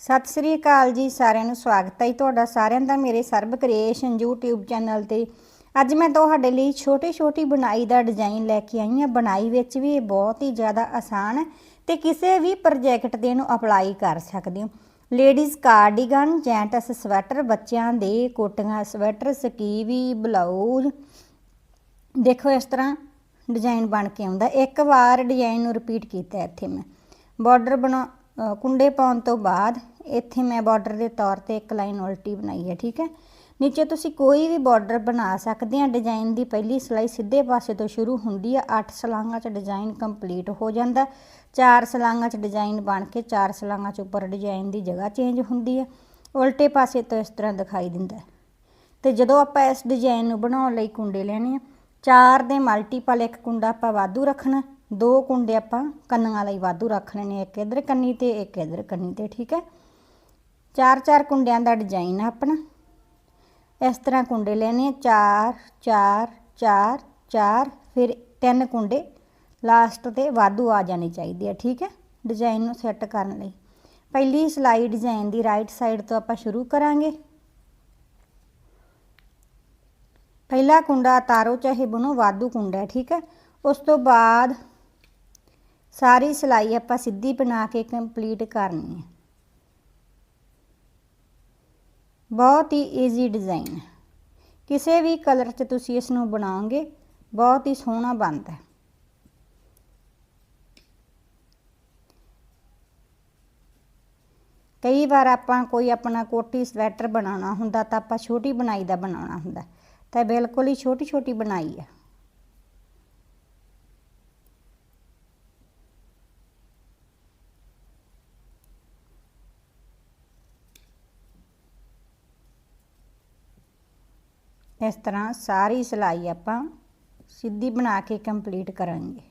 ਸਤਿ ਸ੍ਰੀ ਅਕਾਲ ਜੀ, ਸਾਰਿਆਂ ਨੂੰ ਸਵਾਗਤ ਹੈ ਜੀ ਤੁਹਾਡਾ, ਸਾਰਿਆਂ ਦਾ ਮੇਰੇ ਸਰਬ ਕ੍ਰੀਏਸ਼ਨ YouTube ਚੈਨਲ ਤੇ। ਅੱਜ ਮੈਂ ਤੁਹਾਡੇ ਲਈ ਛੋਟੀ ਛੋਟੀ ਬਣਾਈ ਦਾ ਡਿਜ਼ਾਈਨ ਲੈ ਕੇ ਆਈ ਹਾਂ। ਬਣਾਈ ਵਿੱਚ ਵੀ ਇਹ ਬਹੁਤ ਹੀ ਜ਼ਿਆਦਾ ਆਸਾਨ ਹੈ ਤੇ ਕਿਸੇ ਵੀ ਪ੍ਰੋਜੈਕਟ ਦੇ ਇਹਨੂੰ ਅਪਲਾਈ ਕਰ ਸਕਦੇ ਹੋ। ਲੇਡੀਜ਼ ਕਾਰਡੀਗਨ ਜੈਂਟਸ ਸਵੈਟਰ ਬੱਚਿਆਂ ਦੇ ਕੋਟੀਆਂ ਸਵੈਟਰ ਸਕੀਵੀ ਬਲਾਊਜ਼ ਦੇਖੋ ਇਸ ਤਰ੍ਹਾਂ ਡਿਜ਼ਾਈਨ ਬਣ ਕੇ ਆਉਂਦਾ। ਇੱਕ ਵਾਰ ਡਿਜ਼ਾਈਨ ਨੂੰ ਰਿਪੀਟ ਕੀਤਾ ਇੱਥੇ ਮੈਂ। ਬਾਰਡਰ ਬਣਾ ਕੁੰਡੇ ਪਾਉਣ ਤੋਂ ਬਾਅਦ ਇੱਥੇ ਮੈਂ ਬਾਰਡਰ ਦੇ ਤੌਰ ਤੇ ਇੱਕ ਲਾਈਨ ਉਲਟੀ ਬਣਾਈ ਹੈ, ਠੀਕ ਹੈ? ਨੀਚੇ ਤੁਸੀਂ ਕੋਈ ਵੀ ਬਾਰਡਰ ਬਣਾ ਸਕਦੇ ਆ ਡਿਜ਼ਾਈਨ ਦੀ ਪਹਿਲੀ ਸਲਾਈ ਸਿੱਧੇ ਪਾਸੇ ਤੋਂ ਸ਼ੁਰੂ ਹੁੰਦੀ ਆ 8 ਸਲਾਂਗਾਂ 'ਚ ਡਿਜ਼ਾਈਨ ਕੰਪਲੀਟ ਹੋ ਜਾਂਦਾ ਚਾਰ ਸਲਾਂਗਾਂ 'ਚ ਡਿਜ਼ਾਈਨ ਬਣ ਕੇ ਚਾਰ ਸਲਾਂਗਾਂ 'ਚ ਉੱਪਰ ਡਿਜ਼ਾਈਨ ਦੀ ਜਗ੍ਹਾ ਚੇਂਜ ਹੁੰਦੀ ਹੈ। ਉਲਟੇ ਪਾਸੇ ਤੋਂ ਇਸ ਤਰ੍ਹਾਂ ਦਿਖਾਈ ਦਿੰਦਾ ਹੈ। ਤੇ ਜਦੋਂ ਆਪਾਂ ਇਸ ਡਿਜ਼ਾਈਨ ਨੂੰ ਬਣਾਉਣ ਲਈ ਕੁੰਡੇ ਲੈਣੇ ਆ, ਚਾਰ ਦੇ ਮਲਟੀਪਲ ਇੱਕ ਕੁੰਡਾ ਆਪਾਂ ਵਾਧੂ ਰੱਖਣਾ ਦੋ ਕੁੰਡੇ ਆਪਾਂ ਕੰਨੀਆਂ ਲਈ ਵਾਧੂ ਰੱਖਣੇ ਨੇ, ਇੱਕ ਇਧਰ ਕੰਨੀ ਤੇ ਇੱਕ ਇਧਰ ਕੰਨੀ ਤੇ, ਠੀਕ ਹੈ? ਚਾਰ ਚਾਰ ਕੁੰਡਿਆਂ ਦਾ ਡਿਜ਼ਾਈਨ ਆ ਆਪਣਾ। ਇਸ ਤਰ੍ਹਾਂ ਕੁੰਡੇ ਲੈਣੇ ਆ, ਚਾਰ ਚਾਰ ਚਾਰ ਚਾਰ, ਫਿਰ ਤਿੰਨ ਕੁੰਡੇ ਲਾਸਟ ਤੇ ਵਾਧੂ ਆ ਜਾਣੇ ਚਾਹੀਦੇ ਆ, ਠੀਕ ਹੈ? ਡਿਜ਼ਾਈਨ ਨੂੰ ਸੈੱਟ ਕਰਨ ਲਈ। ਪਹਿਲੀ ਸਲਾਈ ਡਿਜ਼ਾਈਨ ਦੀ ਰਾਈਟ ਸਾਈਡ ਤੋਂ ਆਪਾਂ ਸ਼ੁਰੂ ਕਰਾਂਗੇ। ਪਹਿਲਾ ਕੁੰਡਾ ਤਾਰੋ ਚਾਹੇ ਬੁਣੋ, ਵਾਧੂ ਕੁੰਡਾ ਠੀਕ ਹੈ? ਉਸ ਤੋਂ ਬਾਅਦ ਸਾਰੀ ਸਿਲਾਈ ਆਪਾਂ ਸਿੱਧੀ ਬਣਾ ਕੇ ਕੰਪਲੀਟ ਕਰਨੀ ਹੈ। ਬਹੁਤ ਹੀ ਈਜ਼ੀ ਡਿਜ਼ਾਈਨ ਕਿਸੇ ਵੀ ਕਲਰ 'ਚ ਤੁਸੀਂ ਇਸ ਨੂੰ ਬਣਾਓਗੇ, ਬਹੁਤ ਹੀ ਸੋਹਣਾ ਬਣਦਾ ਹੈ। ਕਈ ਵਾਰ ਆਪਾਂ ਕੋਈ ਆਪਣਾ ਕੋਟੀ ਸਵੈਟਰ ਬਣਾਉਣਾ ਹੁੰਦਾ ਤਾਂ ਆਪਾਂ ਛੋਟੀ ਬਣਾਈ ਦਾ ਬਣਾਉਣਾ ਹੁੰਦਾ ਤਾਂ ਬਿਲਕੁਲ ਹੀ ਛੋਟੀ ਛੋਟੀ ਬਣਾਈ ਆ ਇਸ ਤਰ੍ਹਾਂ ਸਾਰੀ ਸਿਲਾਈ ਆਪਾਂ ਸਿੱਧੀ ਬਣਾ ਕੇ ਕੰਪਲੀਟ ਕਰਾਂਗੇ।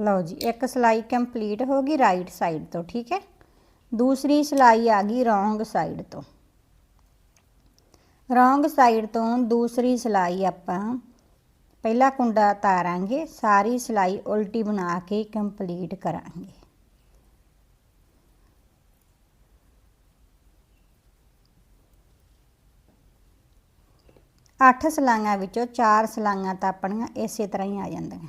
ਲਓ ਜੀ, ਇੱਕ ਸਿਲਾਈ ਕੰਪਲੀਟ ਹੋ ਗਈ ਰਾਈਟ ਸਾਈਡ ਤੋਂ, ਠੀਕ ਹੈ? ਦੂਸਰੀ ਸਿਲਾਈ ਆ ਗਈ ਰੋਂਗ ਸਾਈਡ ਤੋਂ। ਰੋਂਗ ਸਾਈਡ ਤੋਂ ਦੂਸਰੀ ਸਿਲਾਈ ਆਪਾਂ ਪਹਿਲਾ ਕੁੰਡਾ ਤਾਰਾਂਗੇ, ਸਾਰੀ ਸਿਲਾਈ ਉਲਟੀ ਬਣਾ ਕੇ ਕੰਪਲੀਟ ਕਰਾਂਗੇ। ਅੱਠ ਸਲਾਈਆਂ ਵਿੱਚੋਂ ਚਾਰ ਸਲਾਈਆਂ ਤਾਂ ਆਪਣੀਆਂ ਇਸੇ ਤਰ੍ਹਾਂ ਹੀ ਆ ਜਾਂਦੀਆਂ।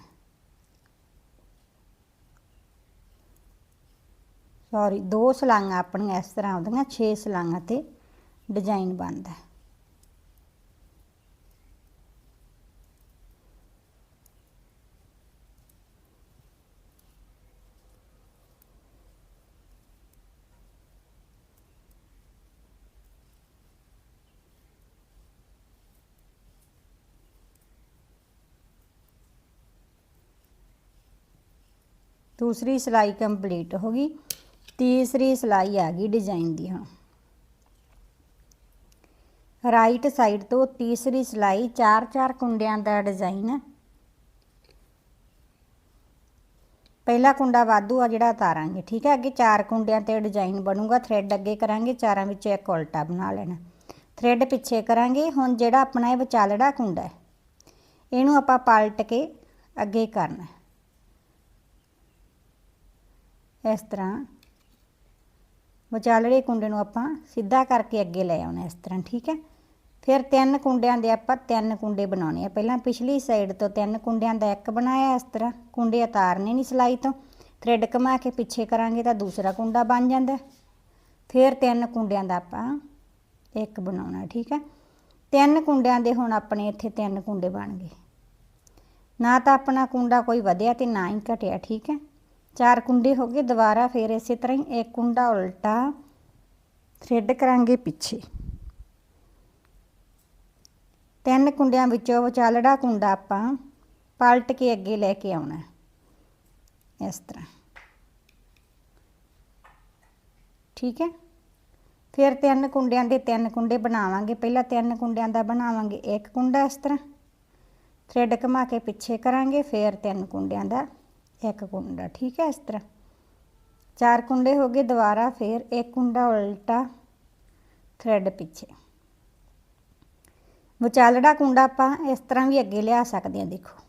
ਸੌਰੀ ਦੋ ਸਲਾਈਆਂ ਆਪਣੀਆਂ ਇਸ ਤਰ੍ਹਾਂ ਆਉਂਦੀਆਂ 6 ਸਲਾਈਆਂ ਤੇ ਡਿਜ਼ਾਈਨ ਬਣਦਾ। ਦੂਸਰੀ ਸਿਲਾਈ ਕੰਪਲੀਟ ਹੋ ਗਈ। ਤੀਸਰੀ ਸਿਲਾਈ ਆ ਗਈ ਡਿਜ਼ਾਈਨ ਦੀ ਹੁਣ ਰਾਈਟ ਸਾਈਡ ਤੋਂ ਤੀਸਰੀ ਸਿਲਾਈ ਚਾਰ ਚਾਰ ਕੁੰਡਿਆਂ ਦਾ ਡਿਜ਼ਾਈਨ। ਹੈ ਪਹਿਲਾ ਕੁੰਡਾ ਵਾਧੂ ਆ ਜਿਹੜਾ ਉਤਾਰਾਂਗੇ, ਠੀਕ ਹੈ? ਅੱਗੇ ਚਾਰ ਕੁੰਡਿਆਂ ਤੇ ਡਿਜ਼ਾਈਨ ਬਣੂਗਾ ਥ੍ਰੈਡ ਅੱਗੇ ਕਰਾਂਗੇ, ਚਾਰਾਂ ਵਿੱਚ ਇੱਕ ਉਲਟਾ ਬਣਾ ਲੈਣਾ। ਥ੍ਰੈਡ ਪਿੱਛੇ ਕਰਾਂਗੇ, ਹੁਣ ਜਿਹੜਾ ਆਪਣਾ ਇਹ ਵਿਚਾਲੜਾ ਕੁੰਡਾ ਹੈ, ਇਹਨੂੰ ਆਪਾਂ ਪਲਟ ਕੇ ਅੱਗੇ ਕਰਨਾ ਇਸ ਤਰ੍ਹਾਂ ਵਿਚਾਲੜੇ ਕੁੰਡੇ ਨੂੰ ਆਪਾਂ ਸਿੱਧਾ ਕਰਕੇ ਅੱਗੇ ਲੈ ਆਉਣਾ ਇਸ ਤਰ੍ਹਾਂ, ਠੀਕ ਹੈ? ਫਿਰ ਤਿੰਨ ਕੁੰਡਿਆਂ ਦੇ ਆਪਾਂ ਤਿੰਨ ਕੁੰਡੇ ਬਣਾਉਣੇ ਆ। ਪਹਿਲਾਂ ਪਿਛਲੀ ਸਾਈਡ ਤੋਂ ਤਿੰਨ ਕੁੰਡਿਆਂ ਦਾ ਇੱਕ ਬਣਾਇਆ ਇਸ ਤਰ੍ਹਾਂ। ਕੁੰਡੇ ਉਤਾਰਨੇ ਨਹੀਂ ਸਲਾਈ ਤੋਂ। ਥ੍ਰੈਡ ਘੁਮਾ ਕੇ ਪਿੱਛੇ ਕਰਾਂਗੇ ਤਾਂ ਦੂਸਰਾ ਕੁੰਡਾ ਬਣ ਜਾਂਦਾ। ਫਿਰ ਤਿੰਨ ਕੁੰਡਿਆਂ ਦਾ ਆਪਾਂ ਇੱਕ ਬਣਾਉਣਾ, ਠੀਕ ਹੈ? ਤਿੰਨ ਕੁੰਡਿਆਂ ਦੇ ਹੁਣ ਆਪਣੇ ਇੱਥੇ ਤਿੰਨ ਕੁੰਡੇ ਬਣ ਗਏ। ਨਾ ਤਾਂ ਆਪਣਾ ਕੁੰਡਾ ਕੋਈ ਵਧਿਆ ਤੇ ਨਾ ਹੀ ਘਟਿਆ, ਠੀਕ ਹੈ? ਚਾਰ ਕੁੰਡੇ ਹੋ ਗਏ, ਦੁਬਾਰਾ ਫਿਰ ਇਸੇ ਤਰ੍ਹਾਂ ਹੀ ਇੱਕ ਕੁੰਡਾ ਉਲਟਾ ਥ੍ਰੈਡ ਕਰਾਂਗੇ ਪਿੱਛੇ। ਤਿੰਨ ਕੁੰਡਿਆਂ ਵਿੱਚੋਂ ਵਿਚਾਲੜਾ ਕੁੰਡਾ ਆਪਾਂ ਪਲਟ ਕੇ ਅੱਗੇ ਲੈ ਕੇ ਆਉਣਾ ਇਸ ਤਰ੍ਹਾਂ। ਠੀਕ ਹੈ? ਫਿਰ ਤਿੰਨ ਕੁੰਡਿਆਂ ਦੇ ਤਿੰਨ ਕੁੰਡੇ ਬਣਾਵਾਂਗੇ। ਪਹਿਲਾਂ ਤਿੰਨ ਕੁੰਡਿਆਂ ਦਾ ਬਣਾਵਾਂਗੇ, ਇੱਕ ਕੁੰਡਾ ਇਸ ਤਰ੍ਹਾਂ। ਥ੍ਰੈਡ ਘੁਮਾ ਕੇ ਪਿੱਛੇ ਕਰਾਂਗੇ, ਫਿਰ ਤਿੰਨ ਕੁੰਡਿਆਂ ਦਾ ਇੱਕ ਕੁੰਡਾ, ਠੀਕ ਹੈ ਇਸ ਤਰ੍ਹਾਂ। ਚਾਰ ਕੁੰਡੇ ਹੋ ਗਏ, ਦੁਬਾਰਾ ਫਿਰ ਇੱਕ ਕੁੰਡਾ ਉਲਟਾ ਥਰੈਡ ਪਿੱਛੇ। ਵਿਚਾਲੜਾ ਕੁੰਡਾ ਆਪਾਂ ਇਸ ਤਰ੍ਹਾਂ ਵੀ ਅੱਗੇ ਲਿਆ ਸਕਦੇ ਹਾਂ, ਦੇਖੋ।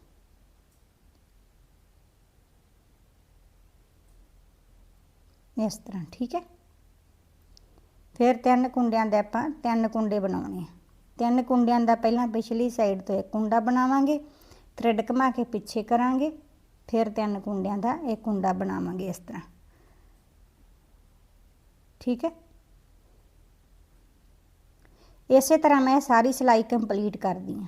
ਇਸ ਤਰ੍ਹਾਂ, ਠੀਕ ਹੈ। ਫਿਰ ਤਿੰਨ ਕੁੰਡਿਆਂ ਦੇ ਆਪਾਂ ਤਿੰਨ ਕੁੰਡੇ ਬਣਾਉਣੇ ਆ। ਤਿੰਨ ਕੁੰਡਿਆਂ ਦਾ ਪਹਿਲਾਂ ਪਿਛਲੀ ਸਾਈਡ ਤੋਂ ਇੱਕ ਕੁੰਡਾ ਬਣਾਵਾਂਗੇ ਥ੍ਰੈਡ ਘੁਮਾ ਕੇ ਪਿੱਛੇ ਕਰਾਂਗੇ। ਫਿਰ ਤਿੰਨ ਕੁੰਡਿਆਂ ਦਾ ਇਹ ਕੁੰਡਾ ਬਣਾਵਾਂਗੇ ਇਸ ਤਰ੍ਹਾਂ। ਠੀਕ ਹੈ? ਇਸੇ ਤਰ੍ਹਾਂ ਮੈਂ ਸਾਰੀ ਸਿਲਾਈ ਕੰਪਲੀਟ ਕਰਦੀ ਹਾਂ।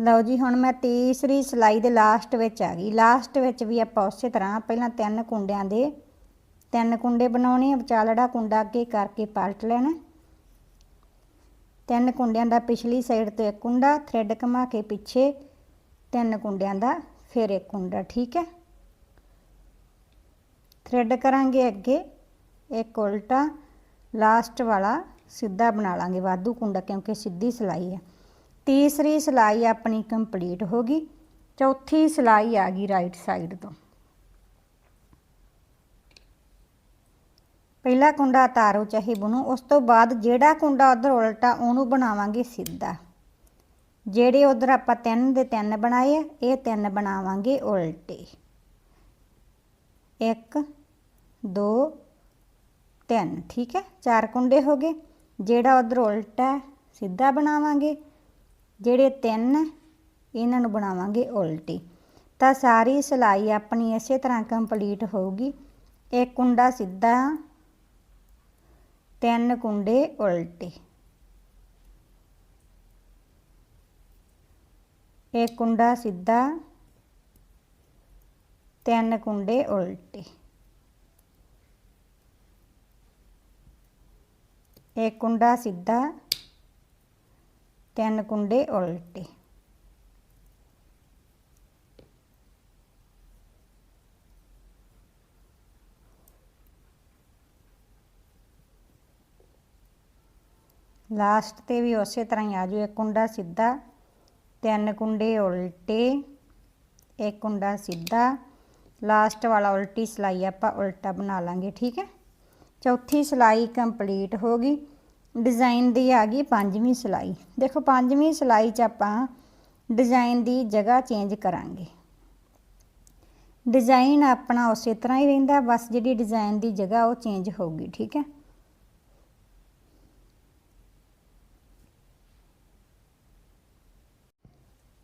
ਲਓ ਜੀ, ਹੁਣ ਮੈਂ ਤੀਸਰੀ ਸਿਲਾਈ ਦੇ ਲਾਸਟ ਵਿੱਚ ਆ ਗਈ। ਲਾਸਟ ਵਿੱਚ ਵੀ ਆਪਾਂ ਉਸੇ ਤਰ੍ਹਾਂ ਪਹਿਲਾਂ ਤਿੰਨ ਕੁੰਡਿਆਂ ਦੇ, ਤਿੰਨ ਕੁੰਡੇ ਬਣਾਉਣੇ ਆ, ਵਿਚਾਲੜਾ ਕੁੰਡਾ ਅੱਗੇ ਕਰਕੇ ਪਲਟ ਲੈਣਾ। ਤਿੰਨ ਕੁੰਡਿਆਂ ਦਾ ਪਿਛਲੀ ਸਾਈਡ ਤੋਂ ਇੱਕ ਕੁੰਡਾ ਥ੍ਰੈਡ ਘੁਮਾ ਕੇ ਪਿੱਛੇ ਤਿੰਨ ਕੁੰਡਿਆਂ ਦਾ ਫਿਰ ਇੱਕ ਕੁੰਡਾ ਠੀਕ ਹੈ? ਥ੍ਰੈਡ ਕਰਾਂਗੇ ਅੱਗੇ, ਇੱਕ ਉਲਟਾ ਲਾਸਟ ਵਾਲਾ ਸਿੱਧਾ ਬਣਾ ਲਾਂਗੇ, ਵਾਧੂ ਕੁੰਡਾ, ਕਿਉਂਕਿ ਸਿੱਧੀ ਸਿਲਾਈ ਹੈ। ਤੀਸਰੀ ਸਿਲਾਈ ਆਪਣੀ ਕੰਪਲੀਟ ਹੋ ਗਈ, ਚੌਥੀ ਸਿਲਾਈ ਆ ਗਈ ਰਾਈਟ ਸਾਈਡ ਤੋਂ। ਪਹਿਲਾ ਕੁੰਡਾ ਤਾਰੋ ਚਾਹੇ ਬੁਣੋ, ਉਸ ਤੋਂ ਬਾਅਦ ਜਿਹੜਾ ਕੁੰਡਾ ਉਧਰ ਉਲਟਾ, ਉਹਨੂੰ ਬਣਾਵਾਂਗੇ ਸਿੱਧਾ। ਜਿਹੜੇ ਉਧਰ ਆਪਾਂ ਤਿੰਨ ਦੇ ਤਿੰਨ ਬਣਾਏ ਆ, ਇਹ ਤਿੰਨ ਬਣਾਵਾਂਗੇ ਉਲਟੇ। 1 2 3 ਠੀਕ ਹੈ? ਚਾਰ ਕੁੰਡੇ ਹੋ ਗਏ। ਜਿਹੜਾ ਉਧਰ ਉਲਟਾ ਸਿੱਧਾ ਬਣਾਵਾਂਗੇ। ਜਿਹੜੇ ਤਿੰਨ ਇਹਨਾਂ ਨੂੰ ਬਣਾਵਾਂਗੇ ਉਲਟੀ। ਤਾਂ ਸਾਰੀ ਸਿਲਾਈ ਆਪਣੀ ਇਸੇ ਤਰ੍ਹਾਂ ਕੰਪਲੀਟ ਹੋਊਗੀ। ਇੱਕ ਕੁੰਡਾ ਸਿੱਧਾ, ਤਿੰਨ ਕੁੰਡੇ ਉਲਟੇ। ਇੱਕ ਕੁੰਡਾ ਸਿੱਧਾ, ਤਿੰਨ ਕੁੰਡੇ ਉਲਟੇ। ਇੱਕ ਕੁੰਡਾ ਸਿੱਧਾ, ਤਿੰਨ ਕੁੰਡੇ ਉਲਟੇ। ਲਾਸਟ ਤੇ ਵੀ ਉਸੇ ਤਰ੍ਹਾਂ ਹੀ ਆ ਜਾਓ ਇੱਕ ਕੁੰਡਾ ਸਿੱਧਾ ਤਿੰਨ ਕੁੰਡੇ ਉਲਟੇ, ਇੱਕ ਕੁੰਡਾ ਸਿੱਧਾ ਲਾਸਟ ਵਾਲਾ ਉਲਟੀ ਸਿਲਾਈ ਆਪਾਂ ਉਲਟਾ ਬਣਾ ਲਾਂਗੇ, ਠੀਕ ਹੈ? ਚੌਥੀ ਸਿਲਾਈ ਕੰਪਲੀਟ ਹੋ ਗਈ। ਡਿਜ਼ਾਈਨ ਦੀ ਆ ਗਈ ਪੰਜਵੀਂ ਸਿਲਾਈ। ਦੇਖੋ, ਪੰਜਵੀਂ ਸਿਲਾਈ 'ਚ ਆਪਾਂ ਡਿਜ਼ਾਈਨ ਦੀ ਜਗ੍ਹਾ ਚੇਂਜ ਕਰਾਂਗੇ। ਡਿਜ਼ਾਈਨ ਆਪਣਾ ਉਸੇ ਤਰ੍ਹਾਂ ਹੀ ਰਹਿੰਦਾ, ਬਸ ਜਿਹੜੀ ਡਿਜ਼ਾਈਨ ਦੀ ਜਗ੍ਹਾ ਉਹ ਚੇਂਜ ਹੋਊਗੀ, ਠੀਕ ਹੈ?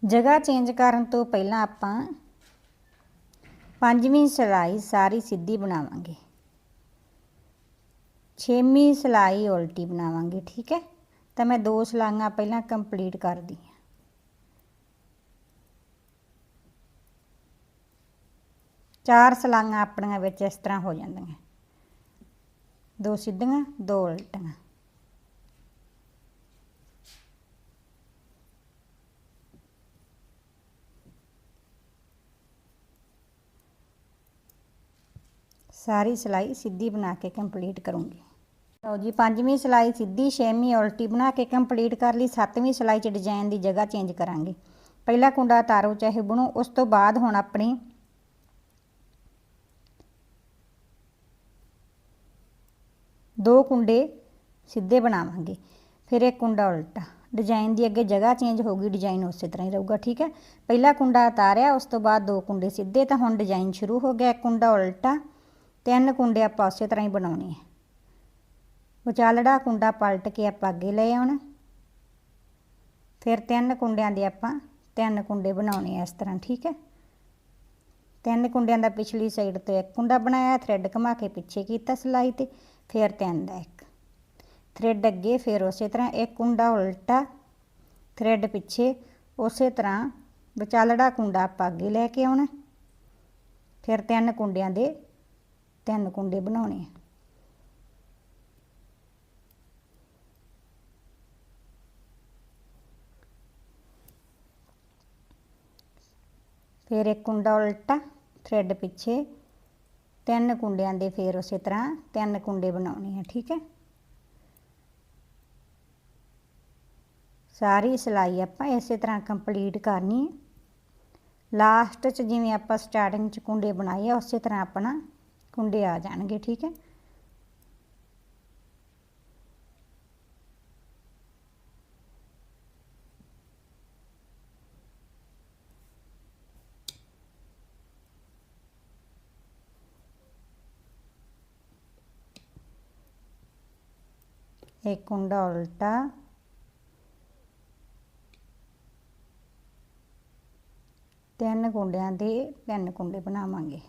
ਜਗ੍ਹਾ ਚੇਂਜ ਕਰਨ ਤੋਂ ਪਹਿਲਾਂ ਆਪਾਂ ਪੰਜਵੀਂ ਸਿਲਾਈ ਸਾਰੀ ਸਿੱਧੀ ਬਣਾਵਾਂਗੇ। ਛੇਵੀਂ ਸਿਲਾਈ ਉਲਟੀ ਬਣਾਵਾਂਗੇ, ਠੀਕ ਹੈ? ਤਾਂ ਮੈਂ ਦੋ ਸਲਾਈਆਂ ਪਹਿਲਾਂ ਕੰਪਲੀਟ ਕਰਦੀ ਹਾਂ। ਚਾਰ ਸਲਾਈਆਂ ਆਪਣੀਆਂ ਵਿੱਚ ਇਸ ਤਰ੍ਹਾਂ ਹੋ ਜਾਂਦੀਆਂ। ਦੋ ਸਿੱਧੀਆਂ, ਦੋ ਉਲਟੀਆਂ। ਸਾਰੀ ਸਿਲਾਈ ਸਿੱਧੀ ਬਣਾ ਕੇ ਕੰਪਲੀਟ ਕਰੂੰਗੀ। ਲਓ ਜੀ, ਪੰਜਵੀਂ ਸਿਲਾਈ ਸਿੱਧੀ, ਛੇਵੀਂ ਉਲਟੀ ਬਣਾ ਕੇ ਕੰਪਲੀਟ ਕਰ ਲਈ। ਸੱਤਵੀਂ ਸਿਲਾਈ 'ਚ ਡਿਜ਼ਾਈਨ ਦੀ ਜਗ੍ਹਾ ਚੇਂਜ ਕਰਾਂਗੇ। ਪਹਿਲਾ ਕੁੰਡਾ ਤਾਰੋ ਚਾਹੇ ਬਣੋ, ਉਸ ਤੋਂ ਬਾਅਦ ਹੁਣ ਆਪਣੀ ਦੋ ਕੁੰਡੇ ਸਿੱਧੇ ਬਣਾਵਾਂਗੇ। ਫਿਰ ਇੱਕ ਕੁੰਡਾ ਉਲਟਾ। ਡਿਜ਼ਾਈਨ ਦੀ ਅੱਗੇ ਜਗ੍ਹਾ ਚੇਂਜ ਹੋ ਗਈ ਡਿਜ਼ਾਈਨ ਉਸੇ ਤਰ੍ਹਾਂ ਹੀ ਰਹੂਗਾ, ਠੀਕ ਹੈ? ਪਹਿਲਾ ਕੁੰਡਾ ਉਤਾਰਿਆ ਉਸ ਤੋਂ ਬਾਅਦ ਦੋ ਕੁੰਡੇ ਸਿੱਧੇ, ਤਾਂ ਹੁਣ ਡਿਜ਼ਾਈਨ ਸ਼ੁਰੂ ਹੋ ਗਿਆ ਇੱਕ ਕੁੰਡਾ ਉਲਟਾ। ਤਿੰਨ ਕੁੰਡੇ ਆਪਾਂ ਉਸੇ ਤਰ੍ਹਾਂ ਹੀ ਬਣਾਉਣੇ ਆ। ਵਿਚਾਲੜਾ ਕੁੰਡਾ ਪਲਟ ਕੇ ਆਪਾਂ ਅੱਗੇ ਲੈ ਆਉਣਾ। ਫਿਰ ਤਿੰਨ ਕੁੰਡਿਆਂ ਦੇ ਆਪਾਂ ਤਿੰਨ ਕੁੰਡੇ ਬਣਾਉਣੇ ਆ ਇਸ ਤਰ੍ਹਾਂ, ਠੀਕ ਹੈ? ਤਿੰਨ ਕੁੰਡਿਆਂ ਦਾ ਪਿਛਲੀ ਸਾਈਡ ਤੋਂ ਇੱਕ ਕੁੰਡਾ ਬਣਾਇਆ, ਥ੍ਰੈਡ ਘੁਮਾ ਕੇ ਪਿੱਛੇ ਕੀਤਾ ਸਿਲਾਈ ਤੇ, ਫਿਰ ਤਿੰਨ ਦਾ ਇੱਕ। ਥ੍ਰੈਡ ਅੱਗੇ, ਫਿਰ ਉਸੇ ਤਰ੍ਹਾਂ ਇੱਕ ਕੁੰਡਾ ਉਲਟਾ, ਥ੍ਰੈਡ ਪਿੱਛੇ, ਉਸੇ ਤਰ੍ਹਾਂ ਵਿਚਾਲੜਾ ਕੁੰਡਾ ਆਪਾਂ ਅੱਗੇ ਲੈ ਕੇ ਆਉਣਾ। ਫਿਰ ਤਿੰਨ ਕੁੰਡਿਆਂ ਦੇ ਤਿੰਨ ਕੁੰਡੇ ਬਣਾਉਣੇ ਆ। ਫਿਰ ਇੱਕ ਕੁੰਡਾ ਉਲਟਾ ਥ੍ਰੈਡ ਪਿੱਛੇ, ਤਿੰਨ ਕੁੰਡਿਆਂ ਦੇ ਫਿਰ ਉਸੇ ਤਰ੍ਹਾਂ ਤਿੰਨ ਕੁੰਡੇ ਬਣਾਉਣੇ ਆ, ਠੀਕ ਹੈ? ਸਾਰੀ ਸਿਲਾਈ ਆਪਾਂ ਇਸੇ ਤਰ੍ਹਾਂ ਕੰਪਲੀਟ ਕਰਨੀ ਲਾਸਟ 'ਚ ਜਿਵੇਂ ਆਪਾਂ ਸਟਾਰਟਿੰਗ 'ਚ ਕੁੰਡੇ ਬਣਾਏ ਆ, ਉਸੇ ਤਰ੍ਹਾਂ ਆਪਣਾ ਕੁੰਡੇ ਆ ਜਾਣਗੇ ਠੀਕ ਹੈ? एक कुंडा उल्टा ਤਿੰਨ ਕੁੰਡਿਆਂ ਦੇ ਤਿੰਨ ਕੁੰਡੇ ਬਣਾਵਾਂਗੇ।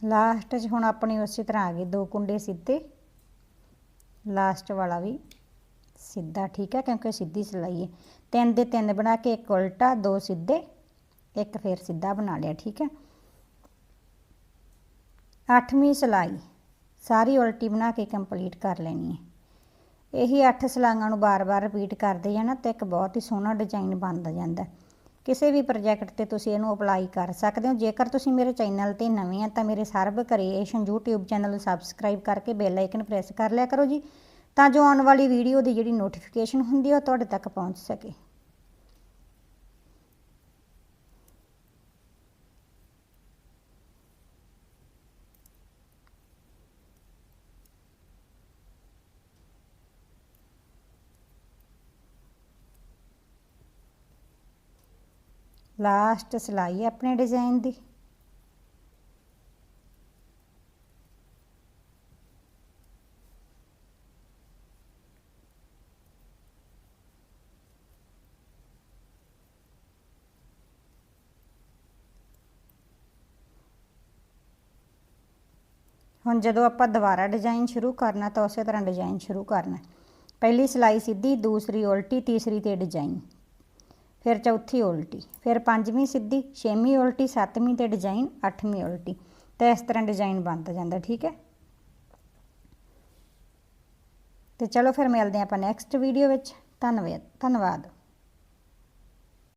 ਲਾਸਟ 'ਚ ਹੁਣ ਆਪਣੀ ਉਸੇ ਤਰ੍ਹਾਂ ਆ ਗਏ ਦੋ ਕੁੰਡੇ ਸਿੱਧੇ। ਲਾਸਟ ਵਾਲਾ ਵੀ ਸਿੱਧਾ ਠੀਕ ਹੈ, ਕਿਉਂਕਿ ਸਿੱਧੀ ਸਿਲਾਈ ਹੈ। ਤਿੰਨ ਦੇ ਤਿੰਨ ਬਣਾ ਕੇ ਇੱਕ ਉਲਟਾ, ਦੋ ਸਿੱਧੇ, ਇੱਕ ਫੇਰ ਸਿੱਧਾ ਬਣਾ ਲਿਆ, ਠੀਕ ਹੈ। ਅੱਠਵੀਂ ਸਿਲਾਈ, ਸਾਰੀ ਉਲਟੀ ਬਣਾ ਕੇ ਕੰਪਲੀਟ ਕਰ ਲੈਣੀ ਹੈ। ਇਹੀ ਅੱਠ ਸਿਲਾਈਆਂ ਨੂੰ ਬਾਰ-ਬਾਰ ਰਿਪੀਟ ਕਰਦੇ ਜਾਣਾ ਤੇ ਇੱਕ ਬਹੁਤ ਹੀ ਸੋਹਣਾ ਡਿਜ਼ਾਈਨ ਬਣਦਾ ਜਾਂਦਾ। ਕਿਸੇ ਵੀ ਪ੍ਰੋਜੈਕਟ ਤੇ ਤੁਸੀਂ ਇਹਨੂੰ ਅਪਲਾਈ ਕਰ ਸਕਦੇ ਹੋ। ਜੇਕਰ ਤੁਸੀਂ ਮੇਰੇ ਚੈਨਲ ਤੇ ਨਵੇਂ ਆ, ਤਾਂ ਮੇਰੇ ਸਰਬ ਕ੍ਰੀਏਸ਼ਨ YouTube ਚੈਨਲ ਨੂੰ ਸਬਸਕ੍ਰਾਈਬ ਕਰਕੇ ਬੈਲ ਆਈਕਨ ਪ੍ਰੈਸ ਕਰ ਲਿਆ ਕਰੋ ਜੀ, ਤਾਂ ਜੋ ਆਉਣ ਵਾਲੀ ਵੀਡੀਓ ਦੀ ਜਿਹੜੀ ਨੋਟੀਫਿਕੇਸ਼ਨ ਹੁੰਦੀ ਹੈ ਉਹ ਤੁਹਾਡੇ ਤੱਕ ਪਹੁੰਚ ਸਕੇ। ਲਾਸਟ ਸਿਲਾਈ ਆਪਣੇ ਡਿਜ਼ਾਈਨ ਦੀ। ਹੁਣ ਜਦੋਂ ਆਪਾਂ ਦੁਬਾਰਾ ਡਿਜ਼ਾਈਨ ਸ਼ੁਰੂ ਕਰਨਾ ਤਾਂ ਉਸੇ ਤਰ੍ਹਾਂ ਡਿਜ਼ਾਈਨ ਸ਼ੁਰੂ ਕਰਨਾ ਪਹਿਲੀ ਸਿਲਾਈ ਸਿੱਧੀ, ਦੂਸਰੀ ਉਲਟੀ, ਤੀਸਰੀ ਤੇ ਡਿਜ਼ਾਈਨ। ਫਿਰ ਚੌਥੀ ਉਲਟੀ, ਫਿਰ ਪੰਜਵੀਂ ਸਿੱਧੀ, ਛੇਵੀਂ ਉਲਟੀ, ਸੱਤਵੀਂ ਤੇ ਡਿਜ਼ਾਈਨ, ਅੱਠਵੀਂ ਉਲਟੀ। ਤੇ ਇਸ ਤਰ੍ਹਾਂ ਡਿਜ਼ਾਈਨ ਬਣਦਾ ਜਾਂਦਾ, ਠੀਕ ਹੈ? ਤੇ ਚਲੋ ਫਿਰ ਮਿਲਦੇ ਆਪਾਂ ਨੈਕਸਟ ਵੀਡੀਓ ਵਿੱਚ। ਧੰਨਵਾਦ ਧੰਨਵਾਦ।